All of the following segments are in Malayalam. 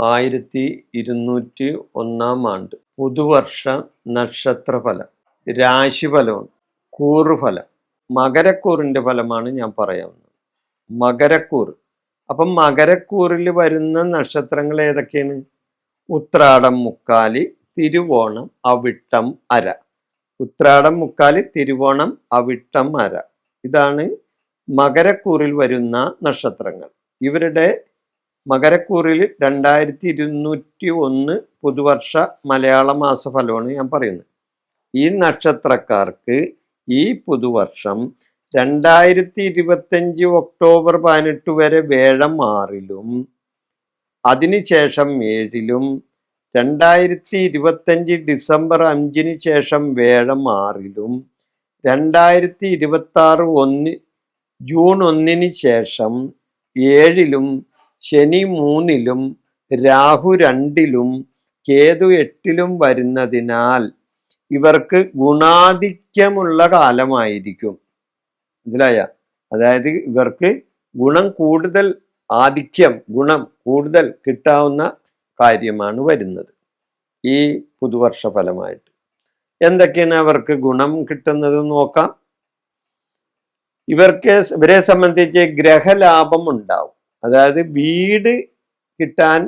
ആയിരത്തി ഇരുന്നൂറ്റി ഒന്നാം ആണ്ട്. പുതുവർഷ നക്ഷത്രഫലം. രാശിഫലമാണ് കൂറുഫലം. മകരക്കൂറിന്റെ ഫലമാണ് ഞാൻ പറയാവുന്നത് മകരക്കൂർ. അപ്പം മകരക്കൂറിൽ വരുന്ന നക്ഷത്രങ്ങൾ ഏതൊക്കെയാണ്? ഉത്രാടം മുക്കാലി തിരുവോണം അവിട്ടം അര. ഉത്രാടം മുക്കാലി തിരുവോണം അവിട്ടം അര. ഇതാണ് മകരക്കൂറിൽ വരുന്ന നക്ഷത്രങ്ങൾ. ഇവരുടെ മകരക്കൂറിൽ രണ്ടായിരത്തി ഇരുന്നൂറ്റി ഒന്ന് പുതുവർഷ മലയാള മാസ മാസഫലമാണ് ഞാൻ പറയുന്നത്. ഈ നക്ഷത്രക്കാർക്ക് ഈ പുതുവർഷം രണ്ടായിരത്തി ഇരുപത്തഞ്ച് ഒക്ടോബർ പതിനെട്ട് വരെ വേഴം ആറിലും അതിനുശേഷം ഏഴിലും രണ്ടായിരത്തി ഇരുപത്തഞ്ച് ഡിസംബർ അഞ്ചിന് ശേഷം വേഴം ആറിലും രണ്ടായിരത്തി ഇരുപത്തി ആറ് ഒന്ന് ജൂൺ ഒന്നിന് ശേഷം ഏഴിലും ശനി മൂന്നിലും രാഹു രണ്ടിലും കേതു എട്ടിലും വരുന്നതിനാൽ ഇവർക്ക് ഗുണാധിക്യമുള്ള കാലമായിരിക്കും. മനസ്സിലായ? അതായത് ഇവർക്ക് ഗുണം കൂടുതൽ ആധിക്യം ഗുണം കൂടുതൽ കിട്ടാവുന്ന കാര്യമാണ് വരുന്നത്. ഈ പുതുവർഷ ഫലമായിട്ട്. എന്തൊക്കെയാണ് അവർക്ക് ഗുണം കിട്ടുന്നത് നോക്കാം. ഇവർക്ക് ഇവരെ സംബന്ധിച്ച് ഗ്രഹലാഭം ഉണ്ടാവും. അതായത് വീട് കിട്ടാൻ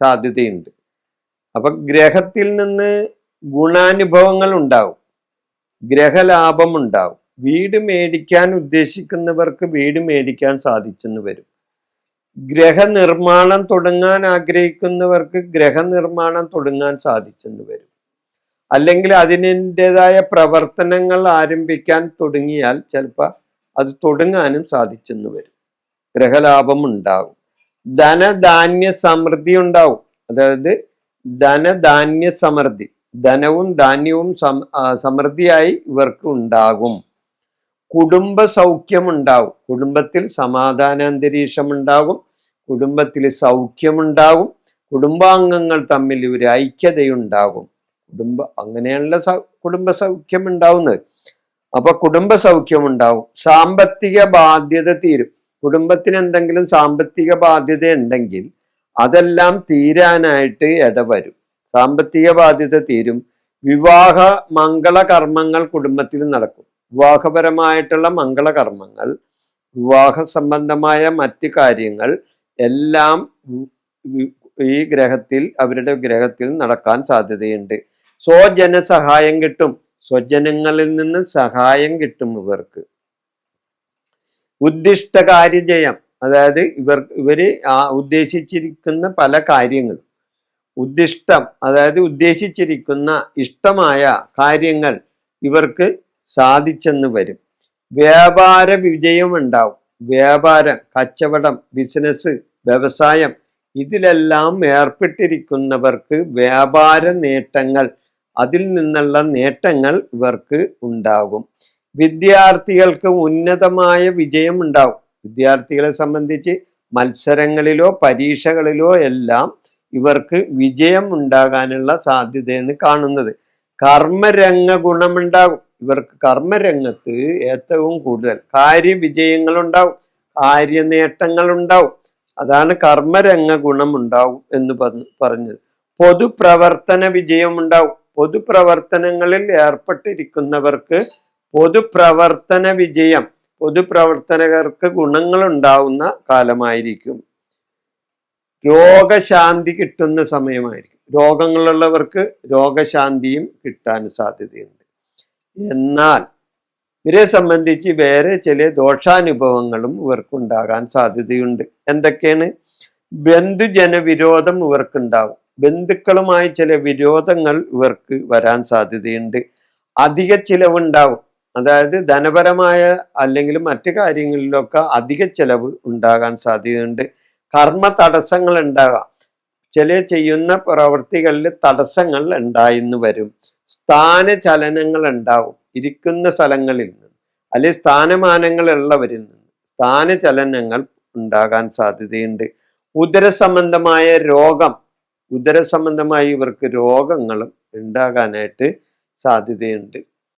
സാധ്യതയുണ്ട്. അപ്പൊ ഗ്രഹത്തിൽ നിന്ന് ഗുണാനുഭവങ്ങൾ ഉണ്ടാവും. ഗ്രഹലാഭം ഉണ്ടാവും. വീട് മേടിക്കാൻ ഉദ്ദേശിക്കുന്നവർക്ക് വീട് മേടിക്കാൻ സാധിച്ചെന്ന് വരും. ഗ്രഹനിർമ്മാണം തുടങ്ങാൻ ആഗ്രഹിക്കുന്നവർക്ക് ഗ്രഹനിർമ്മാണം തുടങ്ങാൻ സാധിച്ചെന്ന് വരും. അല്ലെങ്കിൽ അതിന്റെതായ പ്രവർത്തനങ്ങൾ ആരംഭിക്കാൻ തുടങ്ങിയാൽ ചിലപ്പോൾ അത് തുടങ്ങാനും സാധിച്ചെന്ന് വരും. ഗ്രഹലാഭം ഉണ്ടാകും ധനധാന്യ സമൃദ്ധി ഉണ്ടാവും. അതായത് ധനധാന്യ സമൃദ്ധി. ധനവും ധാന്യവും സമൃദ്ധിയായി ഇവർക്ക് ഉണ്ടാകും. കുടുംബ സൗഖ്യം ഉണ്ടാവും കുടുംബത്തിൽ സമാധാന അന്തരീക്ഷം ഉണ്ടാകും. കുടുംബത്തിൽ സൗഖ്യമുണ്ടാകും. കുടുംബാംഗങ്ങൾ തമ്മിൽ ഒരു ഐക്യതയുണ്ടാകും. കുടുംബ അങ്ങനെയുള്ള കുടുംബ സൗഖ്യം ഉണ്ടാവുന്നത് അപ്പൊ കുടുംബ സൗഖ്യം ഉണ്ടാവും സാമ്പത്തിക ബാധ്യത തീരും. കുടുംബത്തിന് എന്തെങ്കിലും സാമ്പത്തിക ബാധ്യത ഉണ്ടെങ്കിൽ അതെല്ലാം തീരാനായിട്ട് ഇടവരും. സാമ്പത്തിക ബാധ്യത തീരും. വിവാഹ മംഗള കർമ്മങ്ങൾ കുടുംബത്തിൽ നടക്കും. വിവാഹപരമായിട്ടുള്ള മംഗള കർമ്മങ്ങൾ വിവാഹ സംബന്ധമായ മറ്റ് കാര്യങ്ങൾ എല്ലാം ഈ ഗ്രഹത്തിൽ അവരുടെ ഗ്രഹത്തിൽ നടക്കാൻ സാധ്യതയുണ്ട്. സ്വജന സഹായം കിട്ടും. സ്വജനങ്ങളിൽ നിന്ന് സഹായം കിട്ടും ഇവർക്ക്. ഉദ്ദിഷ്ട കാര്യജയം അതായത് ഇവർ ഇവർ ആ ഉദ്ദേശിച്ചിരിക്കുന്ന പല കാര്യങ്ങളും ഉദ്ദിഷ്ടം അതായത് ഉദ്ദേശിച്ചിരിക്കുന്ന ഇഷ്ടമായ കാര്യങ്ങൾ ഇവർക്ക് സാധിച്ചെന്ന് വരും. വ്യാപാര വിജയം ഉണ്ടാവും. വ്യാപാരം കച്ചവടം ബിസിനസ് വ്യവസായം ഇതിലെല്ലാം ഏർപ്പെട്ടിരിക്കുന്നവർക്ക് വ്യാപാര നേട്ടങ്ങൾ അതിൽ നിന്നുള്ള നേട്ടങ്ങൾ ഇവർക്ക് ഉണ്ടാകും. വിദ്യാർത്ഥികൾക്ക് ഉന്നതമായ വിജയം ഉണ്ടാവും വിദ്യാർത്ഥികളെ സംബന്ധിച്ച് മത്സരങ്ങളിലോ പരീക്ഷകളിലോ എല്ലാം ഇവർക്ക് വിജയം ഉണ്ടാകാനുള്ള സാധ്യതയാണ് കാണുന്നത്. കർമ്മരംഗ ഗുണമുണ്ടാകും. ഇവർക്ക് കർമ്മരംഗത്ത് ഏറ്റവും കൂടുതൽ കാര്യവിജയങ്ങൾ ഉണ്ടാവും കാര്യനേട്ടങ്ങൾ ഉണ്ടാവും അതാണ് കർമ്മരംഗ ഗുണം ഉണ്ടാവും എന്ന് പറഞ്ഞത്. പൊതുപ്രവർത്തന വിജയം ഉണ്ടാവും പൊതുപ്രവർത്തനങ്ങളിൽ ഏർപ്പെട്ടിരിക്കുന്നവർക്ക് പൊതുപ്രവർത്തന വിജയം പൊതുപ്രവർത്തകർക്ക് ഗുണങ്ങൾ ഉണ്ടാവുന്ന കാലമായിരിക്കും. രോഗശാന്തി കിട്ടുന്ന സമയമായിരിക്കും. രോഗങ്ങളുള്ളവർക്ക് രോഗശാന്തിയും കിട്ടാൻ സാധ്യതയുണ്ട്. എന്നാൽ ഇവരെ സംബന്ധിച്ച് വേറെ ചില ദോഷാനുഭവങ്ങളും ഇവർക്കുണ്ടാകാൻ സാധ്യതയുണ്ട്. എന്തൊക്കെയാണ്? ബന്ധുജന വിരോധം ഇവർക്കുണ്ടാകും. ബന്ധുക്കളുമായി ചില വിരോധങ്ങൾ ഇവർക്ക് വരാൻ സാധ്യതയുണ്ട്. അധിക ചിലവുണ്ടാവും അതായത് ധനപരമായ അല്ലെങ്കിൽ മറ്റു കാര്യങ്ങളിലൊക്കെ അധിക ചെലവ് ഉണ്ടാകാൻ സാധ്യതയുണ്ട്. കർമ്മ തടസ്സങ്ങൾ ഉണ്ടാകാം. ചില ചെയ്യുന്ന പ്രവൃത്തികളിൽ തടസ്സങ്ങൾ ഉണ്ടായിന്ന് വരും. സ്ഥാന ചലനങ്ങൾ ഉണ്ടാവും ഇരിക്കുന്ന സ്ഥലങ്ങളിൽ നിന്ന്. അല്ലെങ്കിൽ സ്ഥാനമാനങ്ങൾ ഉള്ളവരിൽ നിന്ന് സ്ഥാനചലനങ്ങൾ ഉണ്ടാകാൻ സാധ്യതയുണ്ട്. ഉദരസംബന്ധമായ രോഗം ഉദരസംബന്ധമായി ഇവർക്ക് രോഗങ്ങളും ഉണ്ടാകാനായിട്ട് സാധ്യതയുണ്ട്.